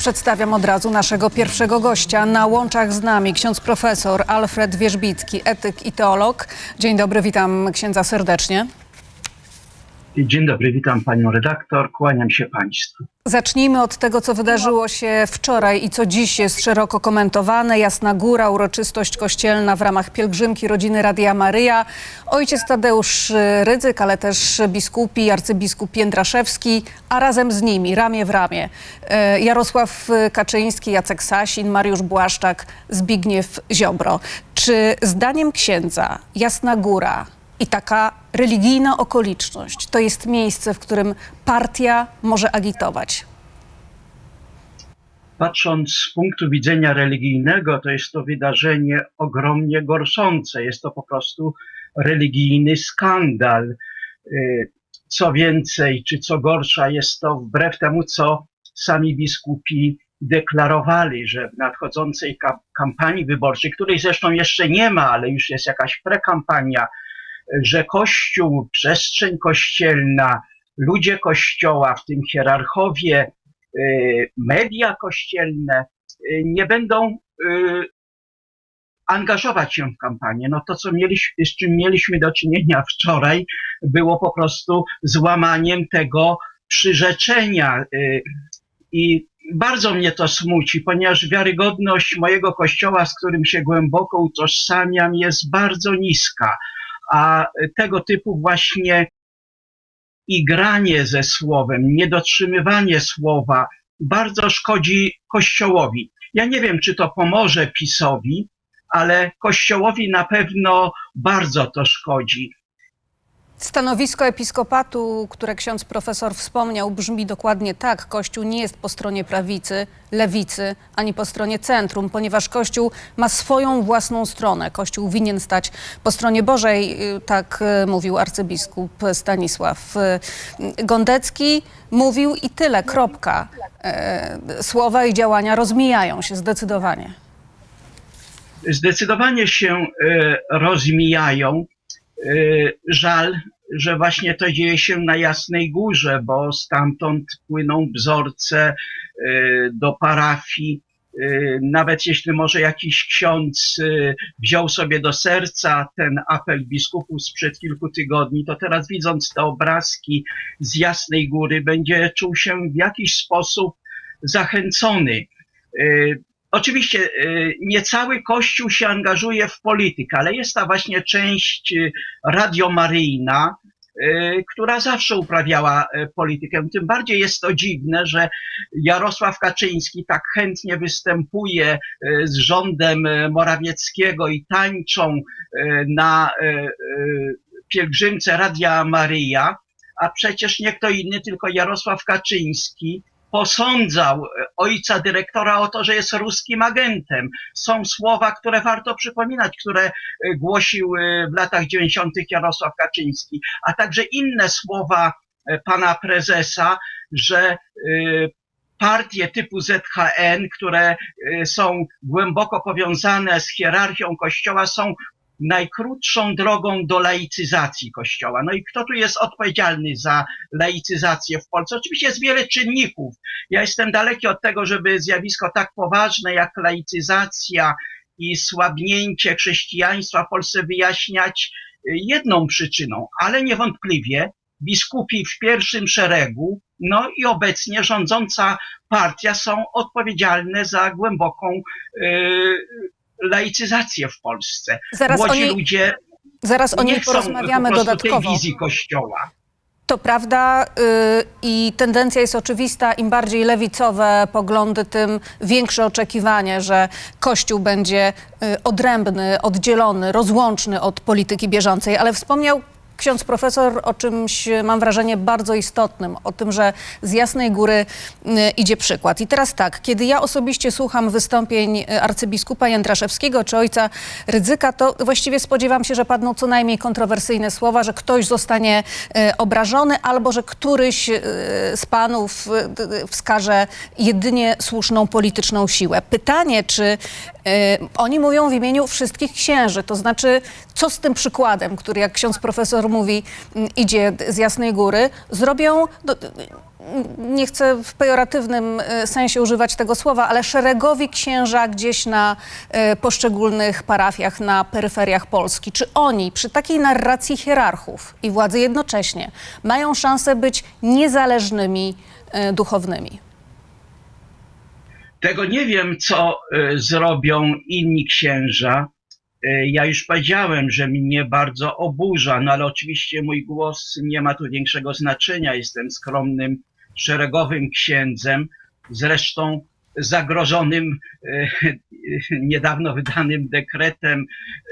Przedstawiam od razu naszego pierwszego gościa. Na łączach z nami ksiądz profesor Alfred Wierzbicki, etyk i teolog. Dzień dobry, witam księdza serdecznie. Dzień dobry, witam panią redaktor, kłaniam się państwu. Zacznijmy od tego, co wydarzyło się wczoraj i co dziś jest szeroko komentowane. Jasna Góra, uroczystość kościelna w ramach pielgrzymki rodziny Radia Maryja. Ojciec Tadeusz Rydzyk, ale też biskupi, arcybiskup Jędraszewski, a razem z nimi, ramię w ramię, e, Jarosław Kaczyński, Jacek Sasin, Mariusz Błaszczak, Zbigniew Ziobro. Czy zdaniem księdza Jasna Góra i taka religijna okoliczność to jest miejsce, w którym partia może agitować? Patrząc z punktu widzenia religijnego, to jest to wydarzenie ogromnie gorszące. Jest to po prostu religijny skandal. Y, Co więcej, czy co gorsza, jest to wbrew temu, co sami biskupi deklarowali, że w nadchodzącej ka- kampanii wyborczej, której zresztą jeszcze nie ma, ale już jest jakaś prekampania, że Kościół, przestrzeń kościelna, ludzie Kościoła, w tym hierarchowie, y, media kościelne, y, nie będą y, angażować się w kampanię. No to, co mieliśmy, z czym mieliśmy do czynienia wczoraj, było po prostu złamaniem tego przyrzeczenia. I bardzo mnie to smuci, ponieważ wiarygodność mojego kościoła, z którym się głęboko utożsamiam, jest bardzo niska. A tego typu właśnie igranie ze słowem, niedotrzymywanie słowa bardzo szkodzi Kościołowi. Ja nie wiem, czy to pomoże PiSowi, ale Kościołowi na pewno bardzo to szkodzi. Stanowisko episkopatu, które ksiądz profesor wspomniał, brzmi dokładnie tak. Kościół nie jest po stronie prawicy, lewicy, ani po stronie centrum, ponieważ Kościół ma swoją własną stronę. Kościół winien stać po stronie Bożej, y, tak y, mówił arcybiskup Stanisław y, Gondecki. Mówił i tyle, kropka. Słowa i działania rozmijają się zdecydowanie. Zdecydowanie się rozmijają. E, Żal, że właśnie to dzieje się na Jasnej Górze, bo stamtąd płyną wzorce e, do parafii. E, Nawet jeśli może jakiś ksiądz wziął sobie do serca ten apel biskupów sprzed kilku tygodni, to teraz widząc te obrazki z Jasnej Góry, będzie czuł się w jakiś sposób zachęcony. Oczywiście y, nie cały Kościół się angażuje w politykę, ale jest ta właśnie część y, radiomaryjna, y, która zawsze uprawiała politykę. Tym bardziej jest to dziwne, że Jarosław Kaczyński tak chętnie występuje z rządem Morawieckiego i tańczą na pielgrzymce Radia Maryja, a przecież nie kto inny, tylko Jarosław Kaczyński posądzał e, ojca dyrektora o to, że jest ruskim agentem. Są słowa, które warto przypominać, które e, głosił e, w latach 90. Jarosław Kaczyński, a także inne słowa pana prezesa, że partie typu ZHN, które są głęboko powiązane z hierarchią Kościoła, są najkrótszą drogą do laicyzacji Kościoła. No i kto tu jest odpowiedzialny za laicyzację w Polsce? Oczywiście jest wiele czynników. Ja jestem daleki od tego, żeby zjawisko tak poważne jak laicyzacja i słabnięcie chrześcijaństwa w Polsce wyjaśniać y, jedną przyczyną, ale niewątpliwie biskupi w pierwszym szeregu, no i obecnie rządząca partia są odpowiedzialne za głęboką y, laicyzację w Polsce. Zaraz o Młodzi niej, ludzie zaraz o nie niej porozmawiamy po prostu tej dodatkowo. wizji Kościoła. To prawda y, i tendencja jest oczywista. Im bardziej lewicowe poglądy, tym większe oczekiwanie, że Kościół będzie y, odrębny, oddzielony, rozłączny od polityki bieżącej. Ale wspomniał ksiądz profesor o czymś, mam wrażenie, bardzo istotnym, o tym, że z Jasnej Góry y, idzie przykład. I teraz tak, kiedy ja osobiście słucham wystąpień y, arcybiskupa Jędraszewskiego czy ojca Rydzyka, to właściwie spodziewam się, że padną co najmniej kontrowersyjne słowa, że ktoś zostanie y, obrażony albo że któryś z panów wskaże jedynie słuszną polityczną siłę. Pytanie, czy oni mówią w imieniu wszystkich księży, to znaczy co z tym przykładem, który jak ksiądz profesor mówi, mm, idzie z Jasnej Góry, zrobią, do, nie chcę w pejoratywnym e, sensie używać tego słowa, ale szeregowi księża gdzieś na e, poszczególnych parafiach, na peryferiach Polski. Czy oni przy takiej narracji hierarchów i władzy jednocześnie mają szansę być niezależnymi e, duchownymi? Tego nie wiem, co zrobią inni księża. Y, Ja już powiedziałem, że mnie bardzo oburza, no ale oczywiście mój głos nie ma tu większego znaczenia. Jestem skromnym, szeregowym księdzem, zresztą zagrożonym y, niedawno wydanym dekretem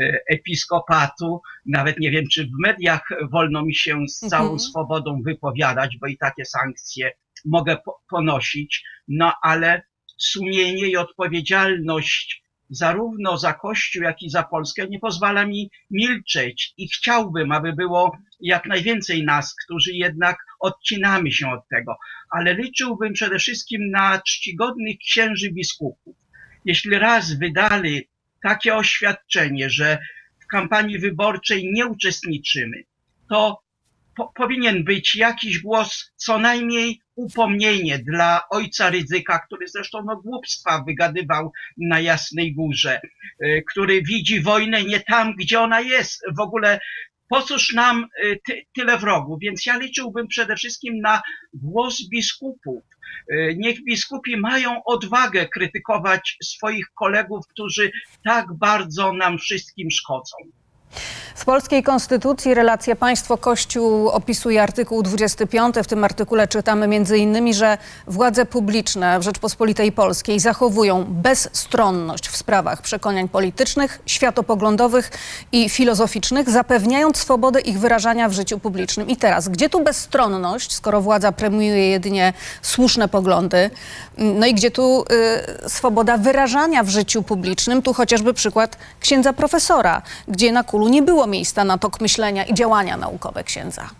y, episkopatu. Nawet nie wiem, czy w mediach wolno mi się z całą Mhm. swobodą wypowiadać, bo i takie sankcje mogę po- ponosić. No ale sumienie i odpowiedzialność zarówno za Kościół, jak i za Polskę nie pozwala mi milczeć i chciałbym, aby było jak najwięcej nas, którzy jednak odcinamy się od tego, ale liczyłbym przede wszystkim na czcigodnych księży biskupów. Jeśli raz wydali takie oświadczenie, że w kampanii wyborczej nie uczestniczymy, to po, powinien być jakiś głos, co najmniej upomnienie dla ojca Rydzyka, który zresztą no, głupstwa wygadywał na Jasnej Górze, y, który widzi wojnę nie tam, gdzie ona jest. W ogóle po cóż nam y, ty, tyle wrogów? Więc ja liczyłbym przede wszystkim na głos biskupów. Y, Niech biskupi mają odwagę krytykować swoich kolegów, którzy tak bardzo nam wszystkim szkodzą. W polskiej konstytucji relacje państwo-kościół opisuje artykuł 25. W tym artykule czytamy innymi, że władze publiczne w Rzeczpospolitej Polskiej zachowują bezstronność w sprawach przekonań politycznych, światopoglądowych i filozoficznych, zapewniając swobodę ich wyrażania w życiu publicznym. I teraz, gdzie tu bezstronność, skoro władza premiuje jedynie słuszne poglądy, no i gdzie tu y, swoboda wyrażania w życiu publicznym, tu chociażby przykład księdza profesora, gdzie na kulu nie było miejsca na tok myślenia i działania naukowe księdza.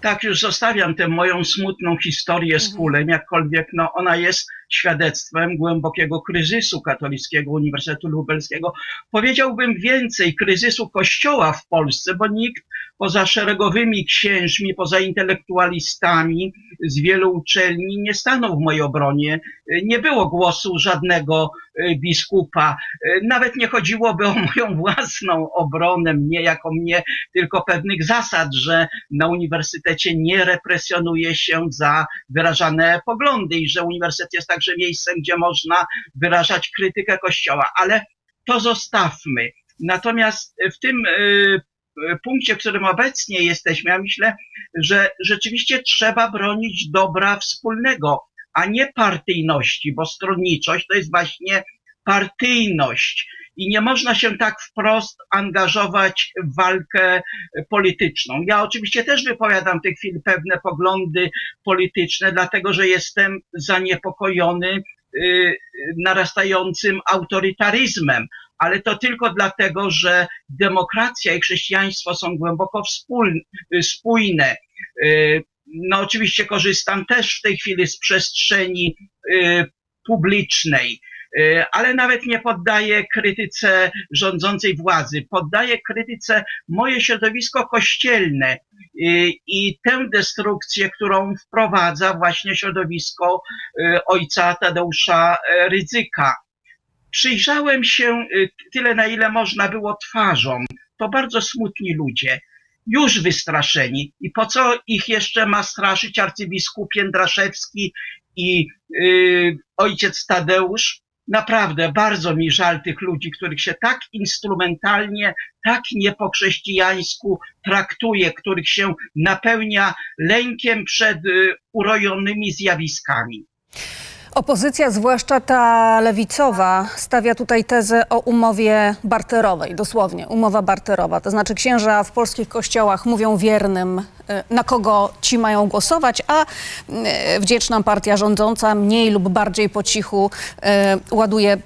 tak już zostawiam tę moją smutną historię z kulem, jakkolwiek no, ona jest świadectwem głębokiego kryzysu katolickiego Uniwersytetu Lubelskiego. Powiedziałbym więcej, kryzysu kościoła w Polsce, bo nikt poza szeregowymi księżmi, poza intelektualistami z wielu uczelni nie stanął w mojej obronie. Nie było głosu żadnego e, biskupa. E, Nawet nie chodziłoby o moją własną obronę, mnie jako mnie, tylko pewnych zasad, że na uniwersytecie nie represjonuje się za wyrażane poglądy i że uniwersytet jest także miejscem, gdzie można wyrażać krytykę Kościoła. Ale to zostawmy. Natomiast w tym y, punkcie, w którym obecnie jesteśmy, ja myślę, że rzeczywiście trzeba bronić dobra wspólnego, a nie partyjności, bo stronniczość to jest właśnie partyjność. I nie można się tak wprost angażować w walkę polityczną. Ja oczywiście też wypowiadam w tej chwili pewne poglądy polityczne, dlatego że jestem zaniepokojony y, narastającym autorytaryzmem, ale to tylko dlatego, że demokracja i chrześcijaństwo są głęboko wspólne, spójne. Y, No oczywiście korzystam też w tej chwili z przestrzeni y, publicznej, y, ale nawet nie poddaję krytyce rządzącej władzy, poddaję krytyce moje środowisko kościelne i tę destrukcję, którą wprowadza właśnie środowisko ojca Tadeusza Rydzyka. Przyjrzałem się y, tyle, na ile można było twarzom. To bardzo smutni ludzie, już wystraszeni. I po co ich jeszcze ma straszyć arcybiskup Jędraszewski i y, ojciec Tadeusz? Naprawdę bardzo mi żal tych ludzi, których się tak instrumentalnie, tak nie po chrześcijańsku traktuje, których się napełnia lękiem przed y, urojonymi zjawiskami. Opozycja, zwłaszcza ta lewicowa, stawia tutaj tezę o umowie barterowej, dosłownie, umowa barterowa. To znaczy księża w polskich kościołach mówią wiernym, y, na kogo ci mają głosować, a y, wdzięczna partia rządząca mniej lub bardziej po cichu y, ładuje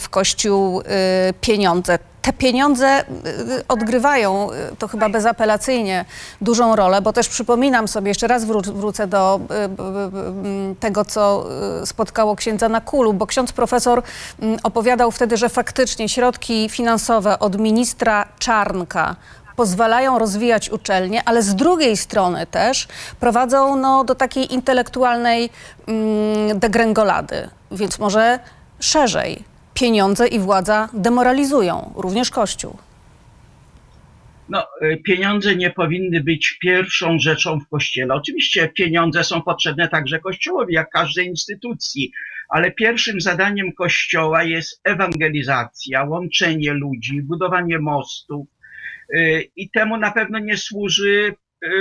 w kościół pieniądze. Te pieniądze y, odgrywają, y, to chyba bezapelacyjnie, dużą rolę, bo też przypominam sobie, jeszcze raz wró- wrócę do y, tego, co y, spotkało księdza na kulu, bo ksiądz profesor opowiadał wtedy, że faktycznie środki finansowe od ministra Czarnka pozwalają rozwijać uczelnie, ale z drugiej strony też prowadzą no, do takiej intelektualnej mm, degrengolady. Więc może szerzej. Pieniądze i władza demoralizują również Kościół. No, y, pieniądze nie powinny być pierwszą rzeczą w kościele. Oczywiście pieniądze są potrzebne także kościołowi, jak każdej instytucji, ale pierwszym zadaniem kościoła jest ewangelizacja, łączenie ludzi, budowanie mostów. y, I temu na pewno nie służy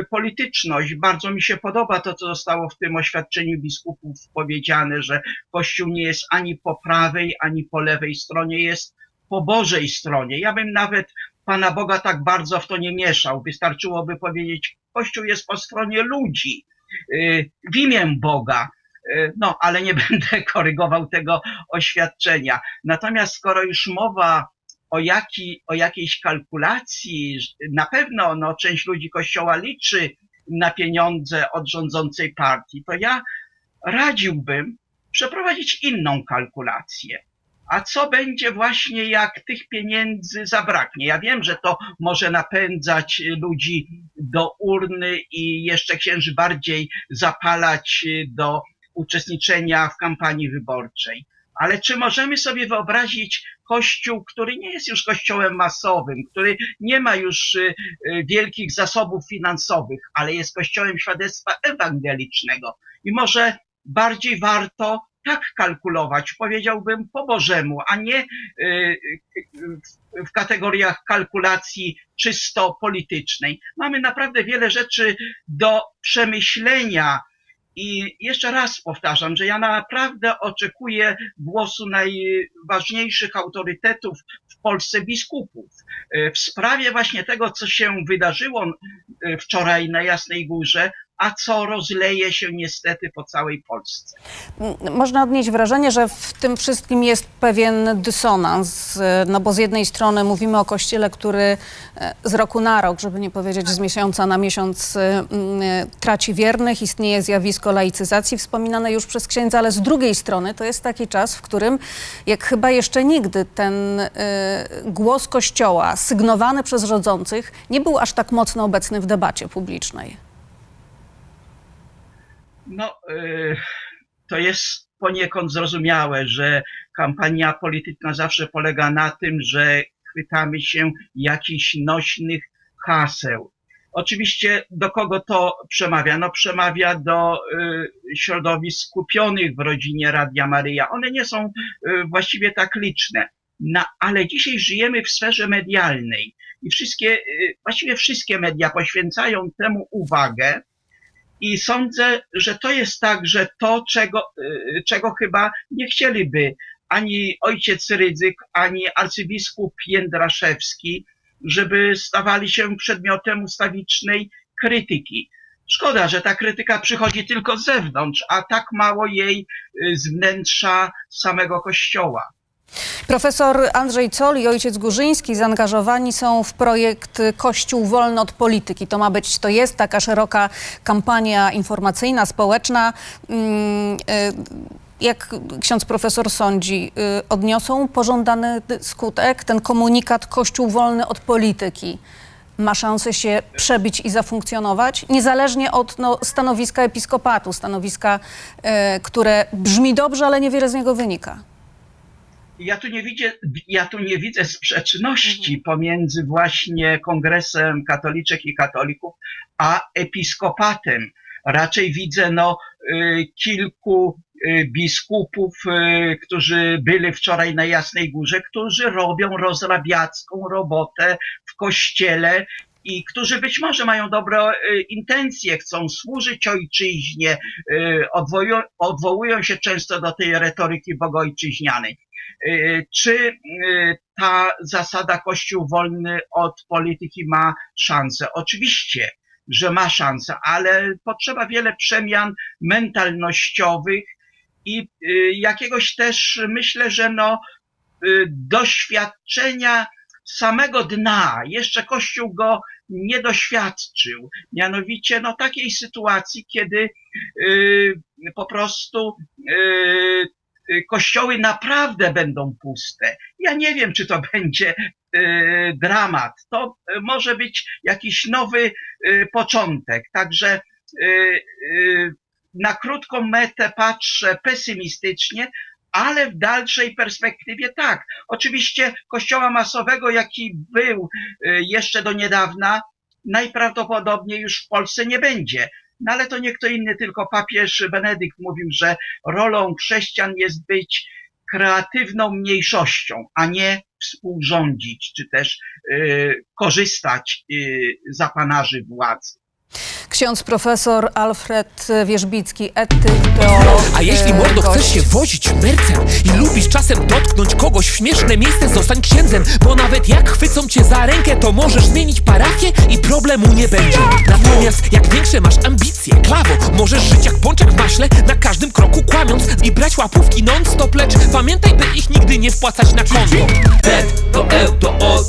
polityczność. Bardzo mi się podoba to, co zostało w tym oświadczeniu biskupów powiedziane, że Kościół nie jest ani po prawej, ani po lewej stronie, jest po Bożej stronie. Ja bym nawet Pana Boga tak bardzo w to nie mieszał. Wystarczyłoby powiedzieć, Kościół jest po stronie ludzi, y, w imię Boga. Y, No, ale nie będę korygował tego oświadczenia. Natomiast skoro już mowa o, jaki, o jakiejś kalkulacji, na pewno no, część ludzi Kościoła liczy na pieniądze od rządzącej partii, to ja radziłbym przeprowadzić inną kalkulację. A co będzie właśnie, jak tych pieniędzy zabraknie? Ja wiem, że to może napędzać ludzi do urny i jeszcze księży bardziej zapalać do uczestniczenia w kampanii wyborczej. Ale czy możemy sobie wyobrazić kościół, który nie jest już kościołem masowym, który nie ma już y, y, wielkich zasobów finansowych, ale jest kościołem świadectwa ewangelicznego? I może bardziej warto tak kalkulować, powiedziałbym po Bożemu, a nie y, w kategoriach kalkulacji czysto politycznej. Mamy naprawdę wiele rzeczy do przemyślenia. I jeszcze raz powtarzam, że ja naprawdę oczekuję głosu najważniejszych autorytetów w Polsce biskupów. Y, w sprawie właśnie tego, co się wydarzyło y, wczoraj na Jasnej Górze, a co rozleje się niestety po całej Polsce. M- Można odnieść wrażenie, że w tym wszystkim jest pewien dysonans, e, no bo z jednej strony mówimy o kościele, który e, z roku na rok, żeby nie powiedzieć z miesiąca na miesiąc, e, m, e, traci wiernych, istnieje zjawisko laicyzacji wspominane już przez księdza, ale z drugiej strony to jest taki czas, w którym jak chyba jeszcze nigdy ten głos kościoła sygnowany przez rządzących nie był aż tak mocno obecny w debacie publicznej. No, y, to jest poniekąd zrozumiałe, że kampania polityczna zawsze polega na tym, że chwytamy się jakichś nośnych haseł. Oczywiście do kogo to przemawia? No przemawia do y, środowisk skupionych w rodzinie Radia Maryja. One nie są y, właściwie tak liczne. No, ale dzisiaj żyjemy w sferze medialnej i wszystkie, właściwie wszystkie media poświęcają temu uwagę, i sądzę, że to jest także to, czego, y, czego chyba nie chcieliby ani ojciec Rydzyk, ani arcybiskup Jędraszewski, żeby stawali się przedmiotem ustawicznej krytyki. Szkoda, że ta krytyka przychodzi tylko z zewnątrz, a tak mało jej y, z wnętrza samego kościoła. Profesor Andrzej Col i ojciec Górzyński zaangażowani są w projekt Kościół wolny od polityki. To ma być, to jest taka szeroka kampania informacyjna, społeczna. Mm, y, Jak ksiądz profesor sądzi, y, odniosą pożądany skutek, ten komunikat Kościół wolny od polityki? Ma szansę się przebić i zafunkcjonować, niezależnie od no, stanowiska episkopatu, stanowiska, y, które brzmi dobrze, ale niewiele z niego wynika. Ja tu nie widzę, ja tu nie widzę sprzeczności pomiędzy właśnie Kongresem Katoliczek i Katolików, a episkopatem. Raczej widzę no, y, kilku y, biskupów, y, którzy byli wczoraj na Jasnej Górze, którzy robią rozrabiacką robotę w kościele i którzy być może mają dobre intencje, chcą służyć ojczyźnie, odwołują, odwołują się często do tej retoryki bogojczyźnianej. Y, Czy y, ta zasada Kościół wolny od polityki ma szansę? Oczywiście, że ma szansę, ale potrzeba wiele przemian mentalnościowych i y, jakiegoś też, myślę, że no, y, doświadczenia samego dna. Jeszcze Kościół go nie doświadczył. Mianowicie no, takiej sytuacji, kiedy y, po prostu y, y, kościoły naprawdę będą puste. Ja nie wiem, czy to będzie y, dramat. To może być jakiś nowy y, początek. Także y, y, na krótką metę patrzę pesymistycznie, ale w dalszej perspektywie tak. Oczywiście kościoła masowego, jaki był y, jeszcze do niedawna, najprawdopodobniej już w Polsce nie będzie. No ale to nie kto inny, tylko papież Benedykt mówił, że rolą chrześcijan jest być kreatywną mniejszością, a nie współrządzić, czy też y, korzystać y, z apanarzy władzy. Ksiądz profesor Alfred Wierzbicki, etyk, teolog. A jeśli mordo gość. chcesz się wozić mercem i lubisz czasem dotknąć kogoś w śmieszne miejsce, zostań księdzem, bo nawet jak chwycą cię za rękę, to możesz zmienić parafię i problemu nie będzie. Natomiast jak większe masz ambicje, klawo, możesz żyć jak pączek w maśle, na każdym kroku kłamiąc i brać łapówki non-stop, lecz pamiętaj, by ich nigdy nie wpłacać na konto. Ted to E to O.